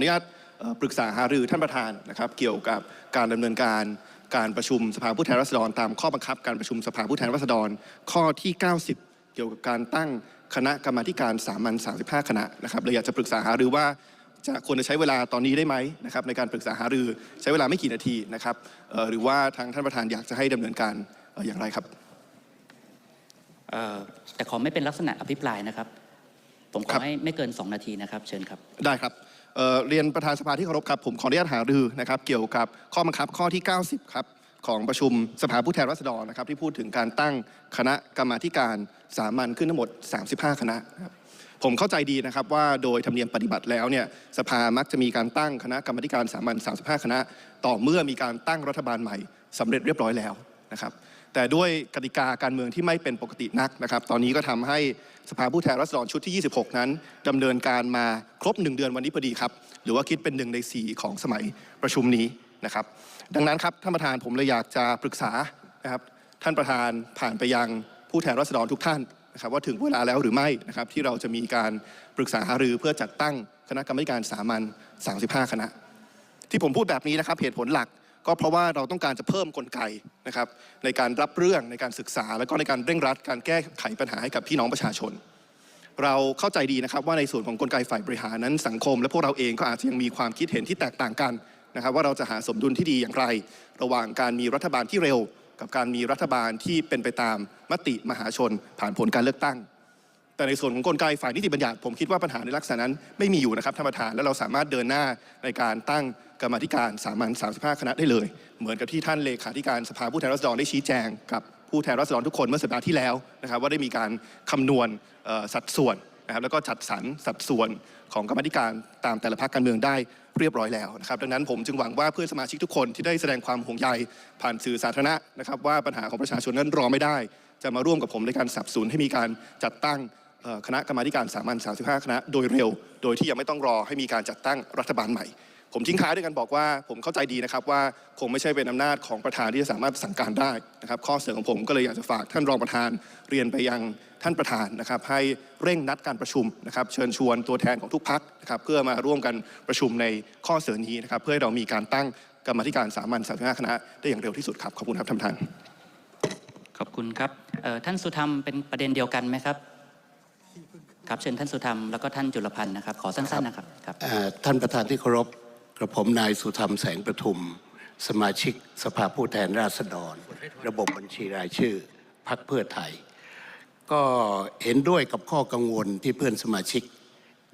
อนุญาตปรึกษาหารือท่านประธานนะครับ เกี่ยวกับการดำเนินการการประชุมสภาผู้แทนราษฎร ตามข้อบังคับการประชุมสภาผู้แทนราษฎร ข้อที่ 90 เกี่ยวกับการตั้งคณะกรรมาการสามัญ35 คณะนะครับเลยอยากจะปรึกษาหารือว่าจะควรจะใช้เวลาตอนนี้ได้ไหมนะครับในการปรึกษาหารือใช้เวลาไม่กี่นาทีนะครับหรือว่าทางท่านประธานอยากจะให้ดำเนินการอย่างไรครับแต่ขอไม่เป็นลักษณะอภิปรายนะครับ ผมขครัอบ ให้ไม่เกิน 2 นาทีนะครับ เชิญครับ ได้ครับเอ่อเรียนประธานสภาที่เคารพครับ ผมขออนุญาตหารือนะครับ เกี่ยวกับข้อบังคับข้อที่ 90 ครับ ของประชุมสภาผู้แทนราษฎรนะครับ ที่พูดถึงการตั้งคณะกรรมาธิการสามัญขึ้นทั้งหมด 35 คณะนะครับผมเข้าใจดีนะครับว่าโดยธรรมเนียมปฏิบัติแล้วเนี่ยสภามักจะมีการตั้งคณะกรรมาธิการสามัญ35 คณะ ต่อเมื่อมีการตั้งรัฐบาลใหม่สำเร็จเรียบร้อยแล้วนะครับ แต่ด้วยกติกาการเมืองที่ไม่เป็นปกตินักนะครับ ตอนนี้ก็ทำให้สภาผู้แทนราษฎรชุดที่ 26 นั้นดำเนินการมาครบ 1 เดือนวันนี้พอดีครับ หรือว่าคิดเป็นหนึ่งใน 4 ของสมัยประชุมนี้นะครับ ดังนั้นครับท่านประธานผมเลยอยากจะปรึกษานะครับท่านประธานผ่านไปยังผู้แทนราษฎรทุกท่านนะครับว่าถึงเวลาแล้วหรือไม่นะครับที่เราจะมีการปรึกษาหารือเพื่อจัดตั้งคณะกรรมการสามัญ 35 คณะ ที่ผมพูดแบบนี้นะครับเหตุผลหลัก ก็เพราะว่าเราต้องการจะเพิ่มกลไกนะครับในการรับเรื่องในการศึกษา แล้วก็ในการเร่งรัด การแก้ไขปัญหาให้กับพี่น้องประชาชน เราเข้าใจดีนะครับว่าในส่วนของกลไกฝ่ายบริหารนั้นสังคม และพวกเราเองก็อาจจะยังมีความคิดเห็นที่แตกต่างกันนะครับว่าเราจะหาสมดุลที่ดีอย่างไร ระหว่างการมีรัฐบาลที่เร็ว กับการมีรัฐบาลที่เป็นไปตามมติมหาชน ผ่านผลการเลือกตั้ง แต่ในส่วนของกลไกฝ่ายนิติบัญญัติผมคิดว่าปัญหาในลักษณะนั้นไม่มีอยู่นะครับท่านประธานและเราสามารถเดินหน้าในการตั้งกรรมธิการสามัญ35 คณะได้เลย เหมือนกับที่ท่านเลขาธิการสภาผู้แทนราษฎรได้ชี้แจงกับผู้แทนราษฎรทุกคนเมื่อสัปดาห์ที่แล้วนะครับว่าได้มีการคำนวณสัดส่วนนะครับแล้วก็จัดสรรสัดส่วนของกรรมธิการตามแต่ละพรรคการเมืองได้เรียบร้อยแล้วนะครับดังนั้นผมจึงหวังว่าเพื่อนสมาชิกทุกคนที่ได้แสดงความห่วงใยผ่านสื่อสาธารณะนะครับว่าปัญหาของประชาชนนั้นรอไม่ได้ จะมาร่วมกับผมในการสับสนให้มีการจัดตั้ง คณะกรรมาการสามัญ35 คณะโดยเร็ว โดยที่ยังไม่ต้องรอให้มีการจัดตั้งรัฐบาลใหม่ ผมทิ้งท้ายด้วยกันบอกว่าผมเข้าใจดีนะครับว่าคงไม่ใช่เป็นอำนาจของประธานที่จะสามารถสั่งการได้นะครับข้อเสนอของผมก็เลยอยากจะฝากท่านรองประธานเรียนไปยังท่านประธานนะครับให้เร่งนัดการประชุมนะครับเชิญชวนตัวแทนของทุกพักนะครับเพื่อมาร่วมกันประชุมในข้อเสนอนี้นะครับเพื่อให้เรามีการตั้งกรรมธิการสามัญ35คณะได้อย่างเร็วที่สุดครับขอบคุณครับท่านประธานขอบคุณครับท่านสุธรรมเป็นประเด็นเดียวกันไหมครับ ครับเชิญท่านสุธรรมแล้วก็ท่านจุลพันธ์นะครับ ขอสั้นๆนะครับครับท่านประธานที่เคารพกระผมนายสุธรรมแสงประทุม สมาชิกสภาผู้แทนราษฎร ระบบบัญชีรายชื่อพักเพื่อไทย ก็เห็นด้วยกับข้อกังวลที่เพื่อนสมาชิก